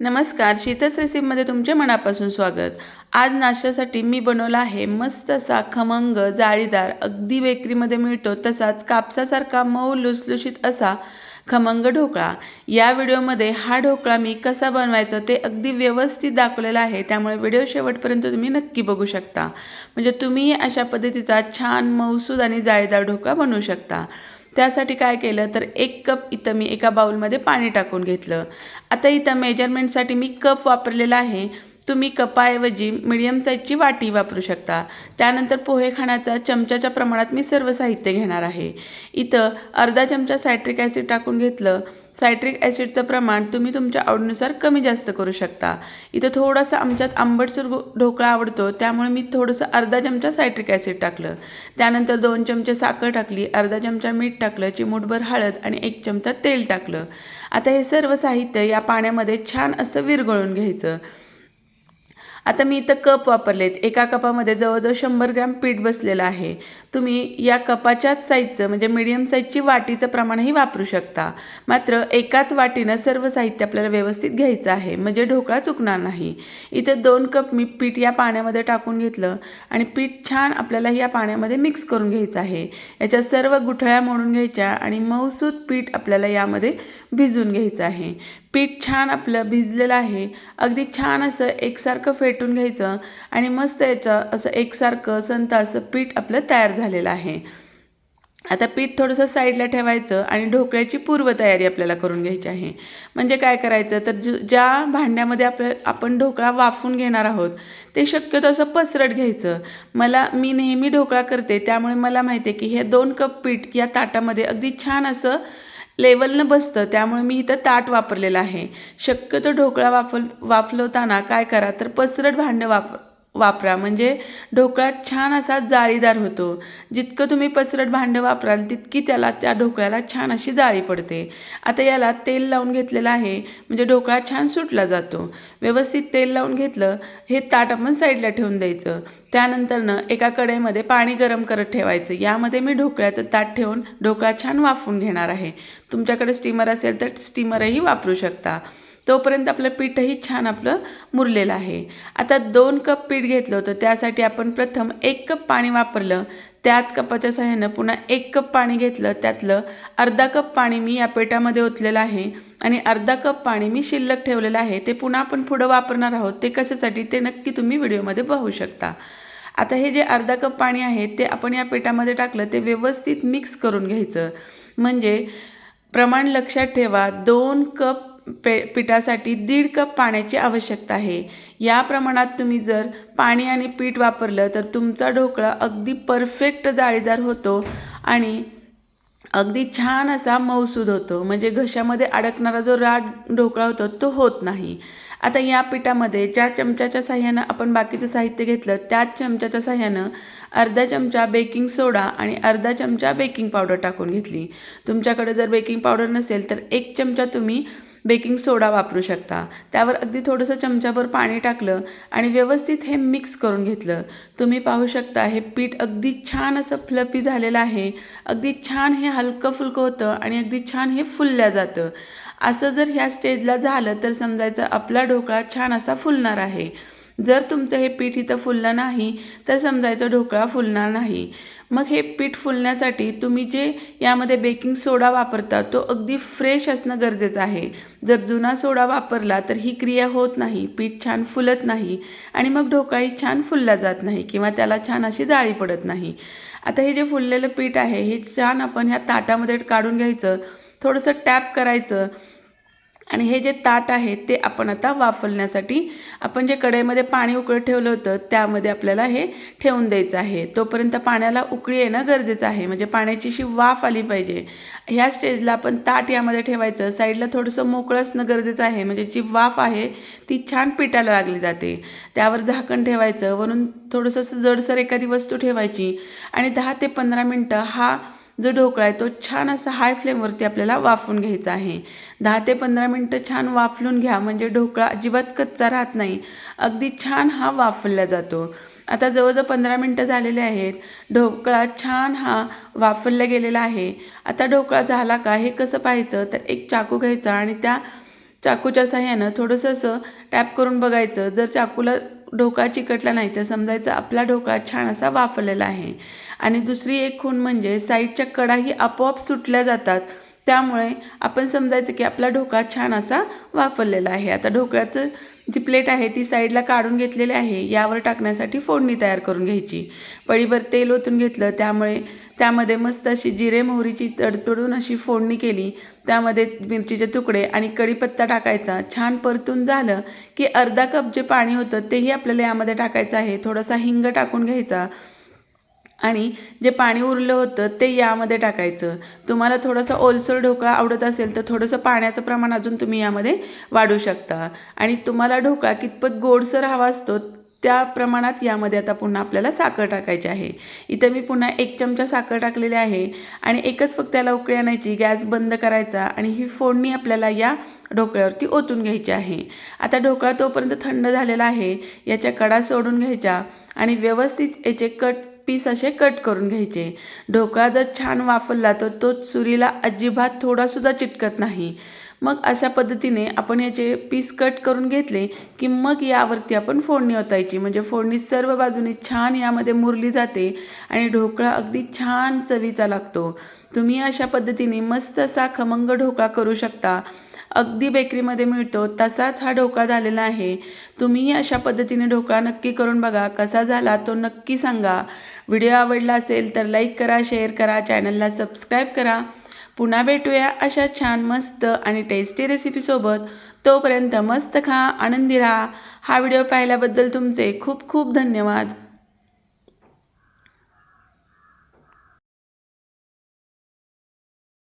नमस्कार शीतस रेसिपीमध्ये तुमचे मनापासून स्वागत. आज नाश्त्यासाठी मी बनवला आहे मस्त असा खमंग जाळीदार. अगदी बेकरीमध्ये मिळतो तसाच कापसासारखा मऊ लुसलुशीत असा खमंग ढोकळा. या व्हिडिओमध्ये हा ढोकळा मी कसा बनवायचा ते अगदी व्यवस्थित दाखवलेला आहे. त्यामुळे व्हिडिओ शेवटपर्यंत तुम्ही नक्की बघू शकता. म्हणजे तुम्ही अशा पद्धतीचा छान मऊसूद आणि जाळीदार ढोकळा बनवू शकता. त्यासाठी काय केलं तर एक कप इथं मी एका बाउलमध्ये पाणी टाकून घेतलं. आता इथं मेजरमेंटसाठी मी कप वापरलेला आहे. तुम्ही कपाऐवजी मिडियम साईजची वाटी वापरू शकता. त्यानंतर पोहे खाण्याचा चमच्याच्या प्रमाणात मी सर्व साहित्य घेणार आहे. इथं अर्धा चमचा सायट्रिक ॲसिड टाकून घेतलं. सायट्रिक ॲसिडचं प्रमाण तुम्ही तुमच्या आवडीनुसार कमी जास्त करू शकता. इथं थोडंसं आमच्यात आंबटसर ढोकळा आवडतो त्यामुळे मी थोडंसं अर्धा चमचा सायट्रिक ॲसिड टाकलं. त्यानंतर दोन चमचे साखर टाकली अर्धा चमचा मीठ टाकलं चिमूटभर हळद आणि एक चमचा तेल टाकलं. आता हे सर्व साहित्य या पाण्यामध्ये छान असं विरघळून घ्यायचं. आता मी इथं कप वापरलेत. एका कपामध्ये जवळजवळ शंभर ग्रॅम पीठ बसलेलं आहे. तुम्ही या कपाच्याच साईजचं म्हणजे मीडियम साईजची वाटीचं प्रमाणही वापरू शकता. मात्र एकाच वाटीनं सर्व साहित्य आपल्याला व्यवस्थित घ्यायचं आहे. म्हणजे ढोकळा चुकणार नाही. इथं दोन कप मी पीठ या पाण्यामध्ये टाकून घेतलं आणि पीठ छान आपल्याला या पाण्यामध्ये मिक्स करून घ्यायचं आहे. याच्या सर्व गुठळ्या मोडून घ्यायच्या आणि मऊसूत पीठ आपल्याला यामध्ये भिजून घ्यायचं आहे. पीठ छान आपलं भिजलेलं आहे. अगदी छान असं एकसारखं फेटून घ्यायचं आणि मस्त याचं असं एकसारखं संत असं पीठ आपलं तयार झालेलं आहे. आता पीठ थोडंसं साईडला ठेवायचं आणि ढोकळ्याची पूर्वतयारी आपल्याला करून घ्यायची आहे. म्हणजे काय करायचं? तर ज ज्या भांड्यामध्ये आपल्या आपण ढोकळा वाफून घेणार आहोत ते शक्यतो असं पसरट घ्यायचं. मला मी नेहमी ढोकळा करते त्यामुळे मला माहिती आहे की हे दोन कप पीठ या ताटामध्ये अगदी छान असं लेवलनं बसतं त्यामुळे मी इथं ताट वापरलेलं आहे. शक्यतो ढोकळा वाफल वाफलवताना काय करा तर पसरट भांडं वापर वापरा. म्हणजे ढोकळा छान असा जाळीदार होतो. जितकं तुम्ही पसरट भांडं वापराल तितकी त्याला त्या ढोकळ्याला छान अशी जाळी पडते. आता याला तेल लावून घेतलेलं आहे. म्हणजे ढोकळा छान सुटला जातो. व्यवस्थित तेल लावून घेतलं हे ताट आपण साईडला ठेवून द्यायचं. त्यानंतरनं एका कढईमध्ये पाणी गरम करत ठेवायचं. यामध्ये मी ढोकळ्याचं ताट ठेवून ढोकळा छान वाफून घेणार आहे. तुमच्याकडे स्टीमर असेल तर स्टीमरही वापरू शकता. तोपर्यंत आपलं पीठही छान आपलं मुरलेलं आहे. आता दोन कप पीठ घेतलं होतं त्यासाठी आपण प्रथम एक कप पाणी वापरलं. त्याच कपाच्या सहाय्यानं पुन्हा एक कप पाणी घेतलं. त्यातलं अर्धा कप पाणी मी या पेटामध्ये ओतलेलं आहे आणि अर्धा कप पाणी मी शिल्लक ठेवलेलं आहे. ते पुन्हा आपण पुढं वापरणार आहोत. ते कशासाठी ते नक्की तुम्ही व्हिडिओमध्ये पाहू शकता. आता हे जे अर्धा कप पाणी आहे ते आपण या पेटामध्ये टाकलं ते व्यवस्थित मिक्स करून घ्यायचं. म्हणजे प्रमाण लक्षात ठेवा दोन कप पे पिठासाठी दीड कप पाण्याची आवश्यकता आहे. या प्रमाणात तुम्ही जर पाणी आणि पीठ वापरलं तर तुमचा ढोकळा अगदी परफेक्ट जाळीदार होतो आणि अगदी छान असा मऊसूद होतो. म्हणजे घशामध्ये अडकणारा जो राड ढोकळा होतो तो होत नाही. आता या पिठामध्ये ज्या चमच्याच्या साह्यानं आपण बाकीचं साहित्य घेतलं त्याच चमच्याच्या साह्यानं अर्धा चमचा बेकिंग सोडा आणि अर्धा चमचा बेकिंग पावडर टाकून घेतली. तुमच्याकडे जर बेकिंग पावडर नसेल तर एक चमचा तुम्ही बेकिंग सोडा वापरू शकता. त्यावर अगदी थोडंसं चमच्याभर पाणी टाकलं आणि व्यवस्थित हे मिक्स करून घेतलं. तुम्ही पाहू शकता हे पीठ अगदी छान असं फ्लपी झालेलं आहे. अगदी छान हे हलकं फुलकं होतं आणि अगदी छान हे फुलल्या जातं. असं जर ह्या स्टेजला झालं तर समजायचं आपला ढोकळा छान असा फुलणार आहे. जर तुमचं हे पीठ इथं फुललं नाही तर समजायचं ढोकळा फुलणार नाही. मग हे पीठ फुलण्यासाठी तुम्ही जे यामध्ये बेकिंग सोडा वापरता तो अगदी फ्रेश असणं गरजेचं आहे. जर जुना सोडा वापरला तर ही क्रिया होत नाही पीठ छान फुलत नाही आणि मग ढोकळाही छान फुलला जात नाही किंवा त्याला छान अशी जाळी पडत नाही. आता हे जे फुललेलं पीठ आहे हे छान आपण ह्या ताटामध्ये काढून घ्यायचं थोडंसं टॅप करायचं आणि हे जे ताट आहे ते आपण आता वाफलण्यासाठी आपण जे कढईमध्ये पाणी उकळत ठेवलं होतं त्यामध्ये आपल्याला हे ठेवून द्यायचं आहे. तोपर्यंत पाण्याला उकळी येणं गरजेचं आहे. म्हणजे पाण्याची अशी वाफ आली पाहिजे. ह्या स्टेजला आपण ताट यामध्ये ठेवायचं. साईडला थोडंसं मोकळं असणं गरजेचं आहे. म्हणजे जी वाफ आहे ती छान पिठाला लागली जाते. त्यावर झाकण ठेवायचं. वरून थोडंसं असं जडसर एखादी वस्तू ठेवायची. आणि दहा ते पंधरा मिनटं हा जो ढोकळा आहे तो छान असा हाय फ्लेमवरती आपल्याला वाफवून घ्यायचा आहे. दहा ते पंधरा मिनटं छान वाफलून घ्या म्हणजे ढोकळा अजिबात कच्चा राहत नाही. अगदी छान हा वाफवला जातो. आता जवळजवळ पंधरा मिनटं झालेले आहेत. ढोकळा छान हा वाफवला गेलेला आहे. आता ढोकळा झाला का हे कसं पाहायचं? तर एक चाकू घ्यायचा आणि त्या चाकूच्या साह्यानं थोडंसं असं टॅप करून बघायचं. जर चाकूला ढोकळा चिकटला नाही तर समजायचं आपला ढोकळा छान असा वाफलेला आहे. आणि दुसरी एक खूण म्हणजे साईडच्या कडाही आपोआप सुटल्या जातात. त्यामुळे आपण समजायचं की आपला ढोकळा छान असा वापरलेला आहे. आता ढोकळ्याचं जी प्लेट आहे ती साईडला काढून घेतलेली आहे. यावर टाकण्यासाठी फोडणी तयार करून घ्यायची. पळीभर तेल ओतून घेतलं त्यामुळे त्यामध्ये मस्त अशी जिरे मोहरीची तडतडून अशी फोडणी केली. त्यामध्ये मिरचीचे तुकडे आणि कढीपत्ता टाकायचा. छान परतून झालं की अर्धा कप जे पाणी होतं तेही आपल्याला यामध्ये टाकायचं आहे. थोडासा हिंग टाकून घ्यायचा. आणि जे पाणी उरलं होतं ते यामध्ये टाकायचं. तुम्हाला थोडंसं ओलसर ढोकळा आवडत असेल तर थोडंसं पाण्याचं प्रमाण अजून तुम्ही यामध्ये वाढू शकता. आणि तुम्हाला ढोकळा कितपत गोडसर हवा असतो त्या प्रमाणात यामध्ये आता पुन्हा आपल्याला साखर टाकायची आहे. इथं मी पुन्हा एक चमचा साखर टाकलेली आहे आणि एकच फक्त याला उकळी आणायची गॅस बंद करायचा आणि ही फोडणी आपल्याला या ढोकळ्यावरती ओतून घ्यायची आहे. आता ढोकळा तोपर्यंत थंड झालेला आहे याच्या कडा सोडून घ्यायच्या आणि व्यवस्थित याचे कट पीस असे कट करून घ्यायचे. ढोकळा जर छान वाफरला तर तो चुरीला अजिबात थोडासुद्धा चिटकत नाही. मग अशा पद्धतीने आपण याचे पीस कट करून घेतले की मग यावरती आपण फोडणी ओतायची. म्हणजे फोडणी सर्व बाजूने छान यामध्ये मुरली जाते आणि ढोकळा अगदी छान चवीचा लागतो. तुम्ही अशा पद्धतीने मस्त असा खमंग ढोकळा करू शकता. अगदी बेकरीमध्ये मिळतो तसाच हा ढोकळा झालेला आहे. तुम्हीही अशा पद्धतीने ढोकळा नक्की करून बघा. कसा झाला तो नक्की सांगा. व्हिडिओ आवडला असेल तर लाईक करा शेअर करा चॅनलला सबस्क्राईब करा. पुन्हा भेटूया अशा छान मस्त आणि टेस्टी रेसिपीसोबत तोपर्यंत मस्त खा आनंदी राहा. हा व्हिडिओ पाहिल्याबद्दल तुमचे खूप खूप धन्यवाद.